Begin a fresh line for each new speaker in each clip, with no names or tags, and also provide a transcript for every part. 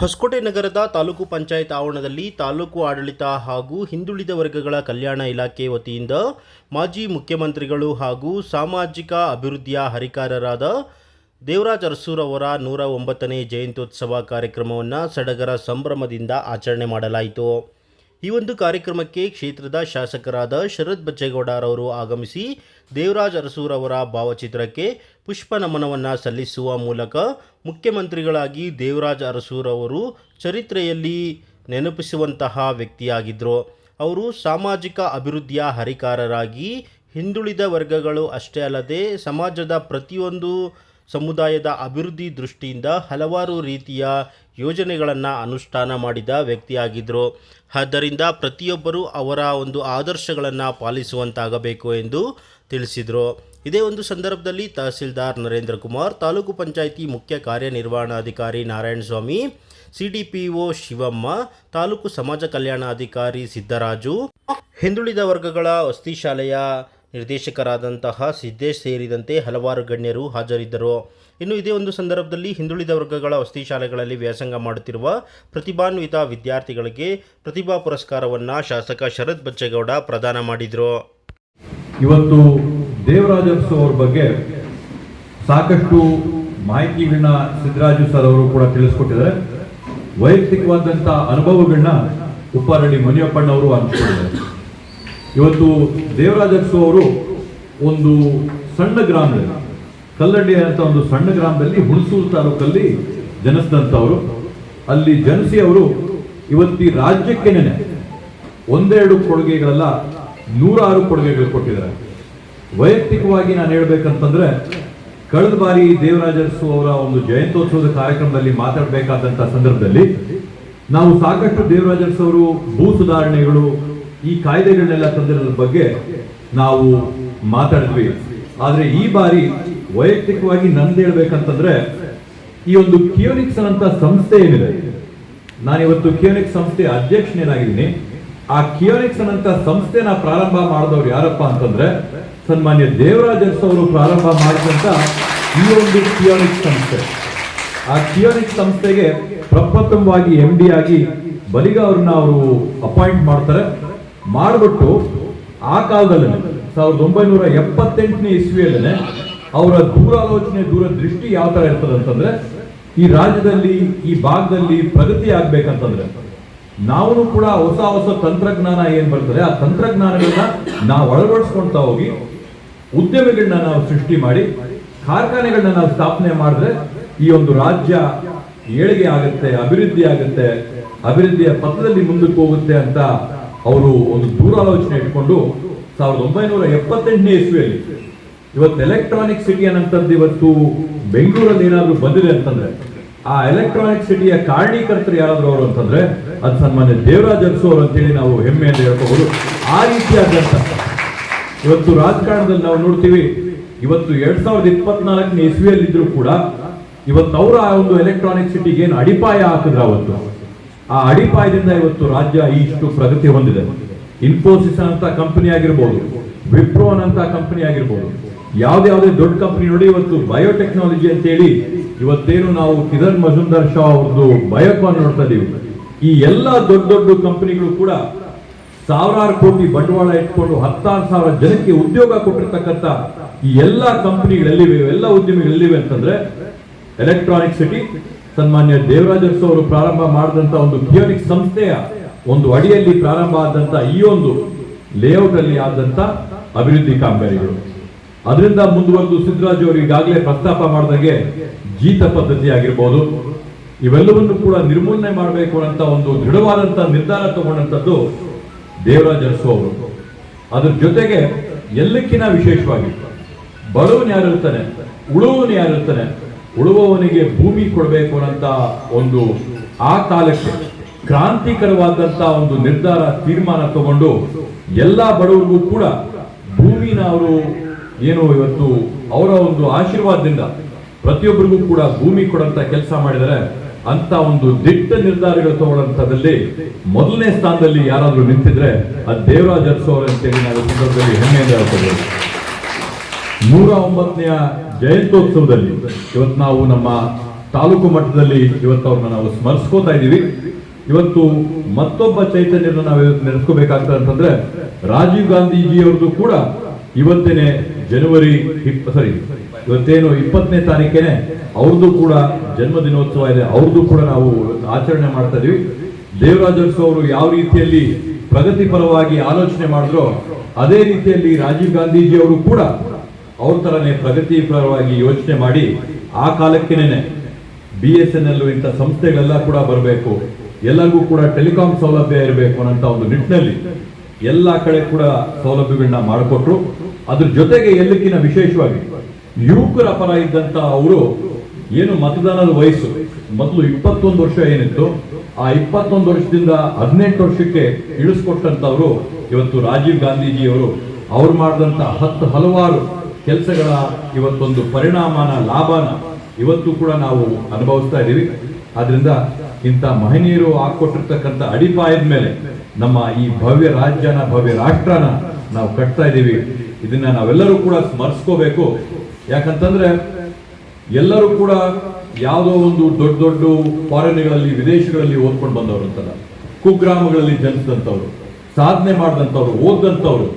ಹೊಸಕೋಟೆ ನಗರದ ತಾಲೂಕು ಪಂಚಾಯತ್ ಆವರಣದಲ್ಲಿ ತಾಲೂಕು ಆಡಳಿತ ಹಾಗೂ ಹಿಂದುಳಿದ ವರ್ಗಗಳ ಕಲ್ಯಾಣ ಇಲಾಖೆ ವತಿಯಿಂದ ಮಾಜಿ ಮುಖ್ಯಮಂತ್ರಿಗಳು ಹಾಗೂ ಸಾಮಾಜಿಕ ಅಭಿವೃದ್ಧಿಯ ಹರಿಕಾರರಾದ ದೇವರಾಜ್ ಅರಸೂರ್ ಅವರ ನೂರ ಒಂಬತ್ತನೇ ಜಯಂತ್ಯುತ್ಸವ ಕಾರ್ಯಕ್ರಮವನ್ನು ಸಡಗರ ಸಂಭ್ರಮದಿಂದ ಆಚರಣೆ ಮಾಡಲಾಯಿತು. ಈ ಒಂದು ಕಾರ್ಯಕ್ರಮಕ್ಕೆ ಕ್ಷೇತ್ರದ ಶಾಸಕರಾದ ಶರತ್ ಬಚ್ಚೇಗೌಡರವರು ಆಗಮಿಸಿ ದೇವರಾಜ್ ಅರಸೂರ್ ಅವರ ಭಾವಚಿತ್ರಕ್ಕೆ ಪುಷ್ಪ ನಮನವನ್ನು ಸಲ್ಲಿಸುವ ಮೂಲಕ ಮುಖ್ಯಮಂತ್ರಿಗಳಾಗಿ ದೇವರಾಜ ಅರಸೂರವರು ಚರಿತ್ರೆಯಲ್ಲಿ ನೆನಪಿಸುವಂತಹ ವ್ಯಕ್ತಿಯಾಗಿದ್ದರು ಅವರು ಸಾಮಾಜಿಕ ಅಭಿವೃದ್ಧಿಯ ಹರಿಕಾರರಾಗಿ ಹಿಂದುಳಿದ ವರ್ಗಗಳು ಅಷ್ಟೇ ಅಲ್ಲದೆ ಸಮಾಜದ ಪ್ರತಿಯೊಂದು ಸಮುದಾಯದ ಅಭಿವೃದ್ಧಿ ದೃಷ್ಟಿಯಿಂದ ಹಲವಾರು ರೀತಿಯ ಯೋಜನೆಗಳನ್ನು ಅನುಷ್ಠಾನ ಮಾಡಿದ ವ್ಯಕ್ತಿಯಾಗಿದ್ದರು ಆದ್ದರಿಂದ ಪ್ರತಿಯೊಬ್ಬರೂ ಅವರ ಒಂದು ಆದರ್ಶಗಳನ್ನು ಪಾಲಿಸುವಂತಾಗಬೇಕು ಎಂದು ತಿಳಿಸಿದರು. ಇದೇ ಒಂದು ಸಂದರ್ಭದಲ್ಲಿ ತಹಸೀಲ್ದಾರ್ ನರೇಂದ್ರ ಕುಮಾರ್, ತಾಲೂಕು ಪಂಚಾಯಿತಿ ಮುಖ್ಯ ಕಾರ್ಯನಿರ್ವಹಣಾಧಿಕಾರಿ Narayanaswamy C D P O Shivamma, taluk ಸಮಾಜ ಕಲ್ಯಾಣಾಧಿಕಾರಿ ಸಿದ್ದರಾಜು, ಹಿಂದುಳಿದ ವರ್ಗಗಳ ವಸತಿ ಶಾಲೆಯ ನಿರ್ದೇಶಕರಾದಂತಹ ಸಿದ್ದೇಶ್ ಸೇರಿದಂತೆ ಹಲವಾರು ಗಣ್ಯರು ಹಾಜರಿದ್ದರು. ಇನ್ನು ಇದೇ ಒಂದು ಸಂದರ್ಭದಲ್ಲಿ ಹಿಂದುಳಿದ ವರ್ಗಗಳ ವಸತಿ ಶಾಲೆಗಳಲ್ಲಿ ವ್ಯಾಸಂಗ ಮಾಡುತ್ತಿರುವ ಪ್ರತಿಭಾನ್ವಿತ ವಿದ್ಯಾರ್ಥಿಗಳಿಗೆ ಪ್ರತಿಭಾ ಪುರಸ್ಕಾರವನ್ನು ಶಾಸಕ ಶರತ್ ಬಚ್ಚೇಗೌಡ ಪ್ರದಾನ ಮಾಡಿದರು.
ಇವತ್ತು ದೇವರಾಜ ಅವ್ರ ಬಗ್ಗೆ ಸಾಕಷ್ಟು ಮಾಹಿತಿಗಳನ್ನ ಸಿದ್ದರಾಜು ಸರ್ ಅವರು ಕೂಡ ತಿಳಿಸ್ಕೊಟ್ಟಿದ್ದಾರೆ. ವೈಯಕ್ತಿಕವಾದಂಥ ಅನುಭವಗಳನ್ನ ಉಪ್ಪಾರಳ್ಳಿ ಮುನಿಯಪ್ಪಣ್ಣವರು ಹಂಚ್ಕೊಂಡಿದ್ದಾರೆ. ಇವತ್ತು ದೇವರಾಜ ಅವರು ಒಂದು ಸಣ್ಣ ಗ್ರಾಮದಲ್ಲಿ ಕಲ್ಲಡ್ಡಿ ಅಂತ ಒಂದು ಸಣ್ಣ ಗ್ರಾಮದಲ್ಲಿ ಹುಣಸೂರು ತಾಲೂಕಲ್ಲಿ ಜನಿಸಿದಂಥವರು ಅಲ್ಲಿ ಜನಿಸಿ ಅವರು ಇವತ್ತಿ ರಾಜ್ಯಕ್ಕೆ ನೆನೆ ಒಂದೆರಡು ಕೊಡುಗೆಗಳೆಲ್ಲ ನೂರಾರು ಕೊಡುಗೆಗಳು ಕೊಟ್ಟಿದ್ದಾರೆ. ವೈಯಕ್ತಿಕವಾಗಿ ನಾನು ಹೇಳ್ಬೇಕಂತಂದ್ರೆ, ಕಳೆದ ಬಾರಿ ದೇವರಾಜ ಅರಸು ಅವರ ಒಂದು ಜಯಂತ್ಯೋತ್ಸವದ ಕಾರ್ಯಕ್ರಮದಲ್ಲಿ ಮಾತಾಡಬೇಕಾದಂತ ಸಂದರ್ಭದಲ್ಲಿ ನಾವು ಸಾಕಷ್ಟು ದೇವರಾಜ ಅವರು ಭೂ ಸುಧಾರಣೆಗಳು, ಈ ಕಾಯ್ದೆಗಳನ್ನೆಲ್ಲ ತಂದಿರೋದ್ರ ಬಗ್ಗೆ ನಾವು ಮಾತಾಡಿದ್ವಿ. ಆದರೆ ಈ ಬಾರಿ ವೈಯಕ್ತಿಕವಾಗಿ ನಂದು ಹೇಳ್ಬೇಕಂತಂದ್ರೆ, ಈ ಒಂದು ಕಿಯೋನಿಕ್ಸ್ ಅಂತ ಸಂಸ್ಥೆ ಏನಿದೆ, ನಾನಿವತ್ತು ಕಿಯೋನಿಕ್ಸ್ ಸಂಸ್ಥೆ ಅಧ್ಯಕ್ಷನೇನಾಗಿದ್ದೀನಿ. ಆ ಕಿಯೋನಿಕ್ಸ್ ಅಂತ ಸಂಸ್ಥೆನ ಪ್ರಾರಂಭ ಮಾಡಿದವ್ರು ಯಾರಪ್ಪ ಅಂತಂದ್ರೆ ಸನ್ಮಾನ್ಯ ದೇವರಾಜ್ ಅವರು ಪ್ರಾರಂಭ ಮಾಡಿದಂತ ಈ ಒಂದು ಕಿಯೋನಿಕ್ಸ್ ಸಂಸ್ಥೆ. ಆ ಕಿಯೋನಿಕ್ಸ್ ಸಂಸ್ಥೆಗೆ ಪ್ರಪ್ರಥಮವಾಗಿ ಎಂ ಡಿ ಆಗಿ ಬಲಿಗ ಅವ್ರನ್ನ ಅವರು ಅಪಾಯಿಂಟ್ ಮಾಡ್ತಾರೆ. ಮಾಡಿಬಿಟ್ಟು ಆ ಕಾಲದಲ್ಲಿ ಸಾವಿರದ ಒಂಬೈನೂರ ಎಪ್ಪತ್ತೆಂಟನೇ ಇಸ್ವಿಯಲ್ಲೇ ಅವರ ದೂರಾಲೋಚನೆ, ದೂರದೃಷ್ಟಿ ಯಾವ ಥರ ಇರ್ತದೆ ಅಂತಂದ್ರೆ ಈ ರಾಜ್ಯದಲ್ಲಿ, ಈ ಭಾಗದಲ್ಲಿ ಪ್ರಗತಿ ಆಗ್ಬೇಕಂತಂದ್ರೆ ನಾವು ಕೂಡ ಹೊಸ ಹೊಸ ತಂತ್ರಜ್ಞಾನ ಏನ್ ಬರ್ತದೆ, ಆ ತಂತ್ರಜ್ಞಾನಗಳನ್ನ ನಾವು ಅಳವಡಿಸ್ಕೊಳ್ತಾ ಹೋಗಿ ಉದ್ಯಮಿಗಳನ್ನ ನಾವು ಸೃಷ್ಟಿ ಮಾಡಿ ಕಾರ್ಖಾನೆಗಳನ್ನ ನಾವು ಸ್ಥಾಪನೆ ಮಾಡಿದ್ರೆ ಈ ಒಂದು ರಾಜ್ಯ ಏಳಿಗೆ ಆಗುತ್ತೆ, ಅಭಿವೃದ್ಧಿ ಆಗುತ್ತೆ, ಅಭಿವೃದ್ಧಿಯ ಪಥದಲ್ಲಿ ಮುಂದಕ್ಕೆ ಹೋಗುತ್ತೆ ಅಂತ ಅವರು ಒಂದು ದೂರಾಲೋಚನೆ ಇಟ್ಕೊಂಡು ಸಾವಿರದ ಒಂಬೈನೂರ ಎಪ್ಪತ್ತೆಂಟನೇ ಇಸ್ವಿಯಲ್ಲಿ, ಇವತ್ತು ಎಲೆಕ್ಟ್ರಾನಿಕ್ ಸಿಟಿ ಅನ್ನಂತದ್ದು ಇವತ್ತು ಬೆಂಗಳೂರಲ್ಲಿ ಏನಾದರೂ ಬಂದಿದೆ ಅಂತಂದ್ರೆ ಆ ಎಲೆಕ್ಟ್ರಾನಿಕ್ ಸಿಟಿಯ ಕಾರಣೀಕರ್ತರು ಯಾರಾದ್ರು ಅವರು ಅಂತಂದ್ರೆ ಅದು ಸನ್ಮಾನ್ಯ ದೇವರಾಜ್ ಅರಸು ಅವರು ಅಂತೇಳಿ ನಾವು ಹೆಮ್ಮೆಯಿಂದ ಹೇಳ್ಕೋಬಹುದು ಆ ರೀತಿಯಾದಂತ ಇವತ್ತು ರಾಜಕಾರಣದಲ್ಲಿ ನಾವು ನೋಡ್ತೀವಿ, ಇವತ್ತು ಎರಡ್ ಸಾವಿರದ ಇಪ್ಪತ್ನಾಲ್ಕನೇ ಇಸ್ವಿಯಲ್ಲಿ ಇದ್ರು ಕೂಡ ಇವತ್ತು ಅವರ ಆ ಒಂದು ಎಲೆಕ್ಟ್ರಾನಿಕ್ ಸಿಟಿಗೆ ಏನು ಅಡಿಪಾಯ ಹಾಕಿದ್ರ ಅವತ್ತು. ಆ ಅಡಿಪಾಯದಿಂದ ಇವತ್ತು ರಾಜ್ಯ ಇಷ್ಟು ಪ್ರಗತಿ ಹೊಂದಿದೆ. ಇನ್ಫೋಸಿಸ್ ಅಂತ ಕಂಪನಿ ಆಗಿರ್ಬೋದು ವಿಪ್ರೋ ಅಂತ ಕಂಪನಿ ಆಗಿರ್ಬೋದು ಯಾವ್ದಾವ್ದೇ ದೊಡ್ಡ ಕಂಪನಿ ನೋಡಿ, ಇವತ್ತು ಬಯೋಟೆಕ್ನಾಲಜಿ ಅಂತ ಹೇಳಿ ಇವತ್ತೇನು ನಾವು ಕಿರಣ್ ಮಜುಂದರ್ ಶಾ ಅವ್ರದ್ದು ಬಯೋಕಾನ್ ನೋಡ್ತಾ ಇದೀವಿ. ಈ ಎಲ್ಲ ದೊಡ್ಡ ದೊಡ್ಡ ಕಂಪನಿಗಳು ಕೂಡ ಸಾವಿರಾರು ಕೋಟಿ ಬಂಡವಾಳ ಇಟ್ಕೊಂಡು ಹತ್ತಾರು ಸಾವಿರ ಜನಕ್ಕೆ ಉದ್ಯೋಗ ಕೊಟ್ಟಿರ್ತಕ್ಕಂಥ ಈ ಎಲ್ಲ ಕಂಪನಿಗಳೆಲ್ಲಿವೆ ಎಲ್ಲ ಉದ್ಯಮಿಗಳೆಲ್ಲಿವೆ ಅಂತಂದ್ರೆ ಎಲೆಕ್ಟ್ರಾನಿಕ್ ಸಿಟಿ ಸನ್ಮಾನ್ಯ ದೇವರಾಜನ್ ಅರಸು ಅವರು ಪ್ರಾರಂಭ ಮಾಡಿದಂತ ಒಂದು ಕಿಯೋನಿಕ್ ಸಂಸ್ಥೆಯ ಒಂದು ಅಡಿಯಲ್ಲಿ ಪ್ರಾರಂಭ ಆದಂತ ಈ ಒಂದು ಲೇಔಟ್ ಅಲ್ಲಿ ಆದಂತ ಅಭಿವೃದ್ಧಿ ಕಾಮಗಾರಿಗಳು. ಅದರಿಂದ ಮುಂದುವರೆದು ಸಿದ್ದರಾಜು ಅವರು ಈಗಾಗಲೇ ಪ್ರಸ್ತಾಪ ಮಾಡಿದಾಗೆ ಜೀತ ಪದ್ಧತಿ ಆಗಿರ್ಬೋದು, ಇವೆಲ್ಲವನ್ನು ಕೂಡ ನಿರ್ಮೂಲನೆ ಮಾಡಬೇಕು ಅಂತ ಒಂದು ದೃಢವಾದಂತ ನಿರ್ಧಾರ ತಗೊಂಡಂಥದ್ದು ದೇವರಾಜ ಅರಸು ಅವರು. ಅದ್ರ ಜೊತೆಗೆ ಎಲ್ಲಕ್ಕಿನ ವಿಶೇಷವಾಗಿ, ಬಡವನು ಯಾರಿರ್ತಾನೆ ಉಳುವವನು ಯಾರಿರ್ತಾನೆ ಉಳುವವನಿಗೆ ಭೂಮಿ ಕೊಡಬೇಕು ಅನ್ನೋಂಥ ಒಂದು ಆ ಕಾಲಕ್ಕೆ ಕ್ರಾಂತಿಕರವಾದಂಥ ಒಂದು ನಿರ್ಧಾರ ತೀರ್ಮಾನ ತಗೊಂಡು ಎಲ್ಲ ಬಡವರಿಗೂ ಕೂಡ ಭೂಮಿನ ಅವರು ಏನು ಇವತ್ತು ಅವರ ಒಂದು ಆಶೀರ್ವಾದದಿಂದ ಪ್ರತಿಯೊಬ್ಬರಿಗೂ ಕೂಡ ಭೂಮಿ ಕೊಡಂತ ಕೆಲಸ ಮಾಡಿದರೆ ಅಂತ ಒಂದು ದಿಟ್ಟ ನಿರ್ಧಾರಗಳು ತಗೊಳ್ಳಂತದಲ್ಲಿ ಮೊದಲನೇ ಸ್ಥಾನದಲ್ಲಿ ಯಾರಾದರೂ ನಿಂತಿದ್ರೆ ಅದು ದೇವರಾಜ್ ಅಂತ ಅಂತೇಳಿ ನಾವು ಸಂದರ್ಭದಲ್ಲಿ ಹೆಮ್ಮೆಯಿಂದ ಹೇಳ್ತೇವೆ ನೂರ ಒಂಬತ್ತನೆಯ ಜಯಂತ್ಯೋತ್ಸವದಲ್ಲಿ ಇವತ್ತು ನಾವು ನಮ್ಮ ತಾಲೂಕು ಮಟ್ಟದಲ್ಲಿ ಇವತ್ತು ಅವ್ರನ್ನ ನಾವು ಸ್ಮರಿಸ್ಕೋತಾ ಇದ್ದೀವಿ. ಇವತ್ತು ಮತ್ತೊಬ್ಬ ಚೈತನ್ಯನ ನಾವು ಇವತ್ತು ನೆನೆಸ್ಕೋಬೇಕಾಗ್ತದೆ ಅಂತಂದ್ರೆ ರಾಜೀವ್ ಗಾಂಧೀಜಿಯವ್ರದ್ದು ಕೂಡ ಇವತ್ತೇನೆ ಜನವರಿ ಸಾರಿ ಇವತ್ತೇನು ಇಪ್ಪತ್ತನೇ ತಾರೀಕೇನೆ ಅವ್ರದ್ದು ಕೂಡ ಜನ್ಮ ದಿನೋತ್ಸವ ಇದೆ. ಅವ್ರದ್ದು ಕೂಡ ನಾವು ಆಚರಣೆ ಮಾಡ್ತಾ ಇದೀವಿ. ದೇವರಾಜ ಅರಸು ಅವರು ಯಾವ ರೀತಿಯಲ್ಲಿ ಪ್ರಗತಿ ಪರವಾಗಿ ಆಲೋಚನೆ ಮಾಡಿದ್ರೋ, ಅದೇ ರೀತಿಯಲ್ಲಿ ರಾಜೀವ್ ಗಾಂಧೀಜಿ ಅವರು ಕೂಡ ಅವ್ರ ತರನೇ ಪ್ರಗತಿ ಪರವಾಗಿ ಯೋಚನೆ ಮಾಡಿ, ಆ ಕಾಲಕ್ಕೇನೆ ಬಿ ಎಸ್ ಎನ್ ಎಲ್ ಇಂಥ ಸಂಸ್ಥೆಗಳೆಲ್ಲ ಕೂಡ ಬರಬೇಕು. ಎಲ್ಲರಿಗೂ ಕೂಡ ಟೆಲಿಕಾಂ ಸೌಲಭ್ಯ ಇರಬೇಕು ಅನ್ನೋಂಥ ಒಂದು ನಿಟ್ಟಿನಲ್ಲಿ ಎಲ್ಲ ಕಡೆ ಕೂಡ ಸೌಲಭ್ಯಗಳನ್ನ ಮಾಡಿಕೊಟ್ರು. ಅದ್ರ ಜೊತೆಗೆ ಎಲ್ಲಕ್ಕಿಂತ ವಿಶೇಷವಾಗಿ ಯುವಕರ ಪರ ಇದ್ದಂತ ಅವರು ಏನು ಮತದಾನದ ವಯಸ್ಸು, ಮೊದಲು ಇಪ್ಪತ್ತೊಂದು ವರ್ಷ ಏನಿತ್ತು, ಆ ಇಪ್ಪತ್ತೊಂದು ವರ್ಷದಿಂದ ಹದಿನೆಂಟು ವರ್ಷಕ್ಕೆ ಇಳಿಸ್ಕೊಟ್ಟಂತವರು ಇವತ್ತು ರಾಜೀವ್ ಗಾಂಧೀಜಿಯವರು. ಅವ್ರು ಮಾಡಿದಂತ ಹತ್ತು ಹಲವಾರು ಕೆಲಸಗಳ ಇವತ್ತೊಂದು ಪರಿಣಾಮನ ಲಾಭನ ಇವತ್ತು ಕೂಡ ನಾವು ಅನುಭವಿಸ್ತಾ ಇದ್ದೀವಿ ಆದ್ರಿಂದ ಇಂಥ ಮಹನೀಯರು ಹಾಕೊಟ್ಟಿರ್ತಕ್ಕಂಥ ಅಡಿಪಾಯದ ಮೇಲೆ ನಮ್ಮ ಈ ಭವ್ಯ ರಾಜ್ಯನ, ಭವ್ಯ ರಾಷ್ಟ್ರನ ನಾವು ಕಟ್ತಾ ಇದ್ದೀವಿ. ಇದನ್ನ ನಾವೆಲ್ಲರೂ ಕೂಡ ಸ್ಮರಿಸ್ಕೋಬೇಕು. ಯಾಕಂತಂದ್ರೆ ಎಲ್ಲರೂ ಕೂಡ ಯಾವುದೋ ಒಂದು ದೊಡ್ಡ ದೊಡ್ಡ ಫಾರಿನ್ಗಳಲ್ಲಿ, ವಿದೇಶಗಳಲ್ಲಿ ಓದ್ಕೊಂಡು ಬಂದವರು ಅಂತಲ್ಲ. ಕುಗ್ರಾಮಗಳಲ್ಲಿ ಜನಿಸಿದಂಥವ್ರು, ಸಾಧನೆ ಮಾಡಿದಂಥವ್ರು ಓದಂಥವ್ರು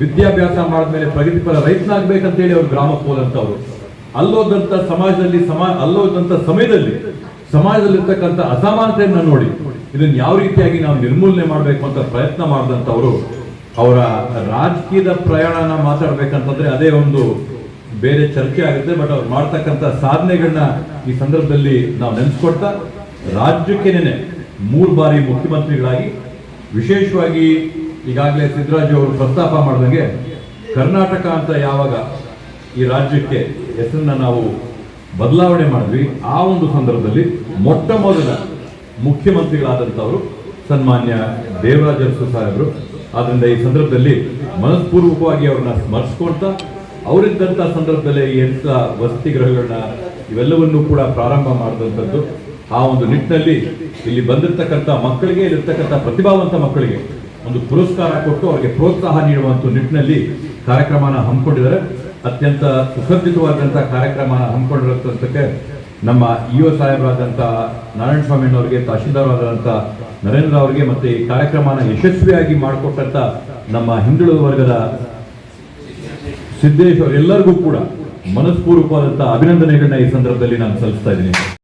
ವಿದ್ಯಾಭ್ಯಾಸ ಮಾಡಿದ್ಮೇಲೆ ಪ್ರಗತಿಪರ ರೈತನಾಗ್ಬೇಕಂತೇಳಿ ಅವ್ರು ಗ್ರಾಮಕ್ಕೆ ಹೋದಂಥವ್ರು. ಅಲ್ಲೋದಂಥ ಸಮಾಜದಲ್ಲಿ, ಸಮಾ, ಅಲ್ಲೋದಂಥ ಸಮಯದಲ್ಲಿ ಸಮಾಜದಲ್ಲಿರ್ತಕ್ಕಂಥ ಅಸಮಾನತೆಯನ್ನು ನೋಡಿ, ಇದನ್ನ ಯಾವ ರೀತಿಯಾಗಿ ನಾವು ನಿರ್ಮೂಲನೆ ಮಾಡಬೇಕು ಅಂತ ಪ್ರಯತ್ನ ಮಾಡಿದಂಥವರು, ಅವರ ರಾಜಕೀಯದ ಪ್ರಯಾಣನ ಮಾತಾಡ್ಬೇಕಂತಂದ್ರೆ ಅದೇ ಒಂದು ಬೇರೆ ಚರ್ಚೆ ಆಗುತ್ತೆ, ಬಟ್ ಅವ್ರು ಮಾಡ್ತಕ್ಕಂಥ ಸಾಧನೆಗಳನ್ನ ಈ ಸಂದರ್ಭದಲ್ಲಿ ನಾವು ನೆನೆಸ್ಕೊಡ್ತಾ ರಾಜ್ಯಕ್ಕೇನೆ ಮೂರು ಬಾರಿ ಮುಖ್ಯಮಂತ್ರಿಗಳಾಗಿ, ವಿಶೇಷವಾಗಿ ಈಗಾಗಲೇ ಸಿದ್ದರಾಜು ಅವರು ಪ್ರಸ್ತಾಪ ಮಾಡಿದಂಗೆ, ಕರ್ನಾಟಕ ಅಂತ ಯಾವಾಗ ಈ ರಾಜ್ಯಕ್ಕೆ ಹೆಸರನ್ನ ನಾವು ಬದಲಾವಣೆ ಮಾಡಿದ್ವಿ. ಆ ಒಂದು ಸಂದರ್ಭದಲ್ಲಿ ಮೊಟ್ಟ ಮೊದಲ ಮುಖ್ಯಮಂತ್ರಿಗಳಾದಂಥವರು ಸನ್ಮಾನ್ಯ ದೇವರಾಜ ಸಾಹೇಬರು. ಆದ್ದರಿಂದ ಈ ಸಂದರ್ಭದಲ್ಲಿ ಮನಸ್ಪೂರ್ವಕವಾಗಿ ಅವ್ರನ್ನ ಸ್ಮರಿಸ್ಕೊಳ್ತಾ, ಅವರಿದ್ದಂಥ ಸಂದರ್ಭದಲ್ಲಿ ಎಂತ ವಸತಿ ಗೃಹಗಳನ್ನ ಇವೆಲ್ಲವನ್ನೂ ಕೂಡ ಪ್ರಾರಂಭ ಮಾಡಿದಂಥದ್ದು. ಆ ಒಂದು ನಿಟ್ಟಿನಲ್ಲಿ ಇಲ್ಲಿ ಬಂದಿರತಕ್ಕಂಥ ಮಕ್ಕಳಿಗೆ ಇಲ್ಲಿರ್ತಕ್ಕಂಥ ಪ್ರತಿಭಾವಂತ ಮಕ್ಕಳಿಗೆ ಒಂದು ಪುರಸ್ಕಾರ ಕೊಟ್ಟು ಅವರಿಗೆ ಪ್ರೋತ್ಸಾಹ ನೀಡುವಂಥ ನಿಟ್ಟಿನಲ್ಲಿ ಕಾರ್ಯಕ್ರಮನ ಹಮ್ಮಿಕೊಂಡಿದ್ದಾರೆ. ಅತ್ಯಂತ ಸುಸಜ್ಜಿತವಾದಂಥ ಕಾರ್ಯಕ್ರಮನ ಹಮ್ಮಿಕೊಂಡಿರತಕ್ಕಂಥಕ್ಕೆ ನಮ್ಮ ಇ ಒ ಸಾಹೇಬರಾದಂಥ ನಾರಾಯಣ ಸ್ವಾಮಿ ಅವರಿಗೆ ತಹಶೀಲ್ದಾರ್ ಆದಂಥ ನರೇಂದ್ರ ಅವರಿಗೆ ಮತ್ತೆ ಈ ಕಾರ್ಯಕ್ರಮನ ಯಶಸ್ವಿಯಾಗಿ ಮಾಡಿಕೊಟ್ಟಂಥ ನಮ್ಮ ಹಿಂದುಳಿದ ವರ್ಗದ ಸಿದ್ದೇಶ್ ಅವರೆಲ್ಲರಿಗೂ ಕೂಡ ಮನಸ್ಪೂರ್ವಕವಾದಂಥ ಅಭಿನಂದನೆಗಳನ್ನ ಈ ಸಂದರ್ಭದಲ್ಲಿ ನಾನು ಸಲ್ಲಿಸ್ತಾ ಇದ್ದೀನಿ.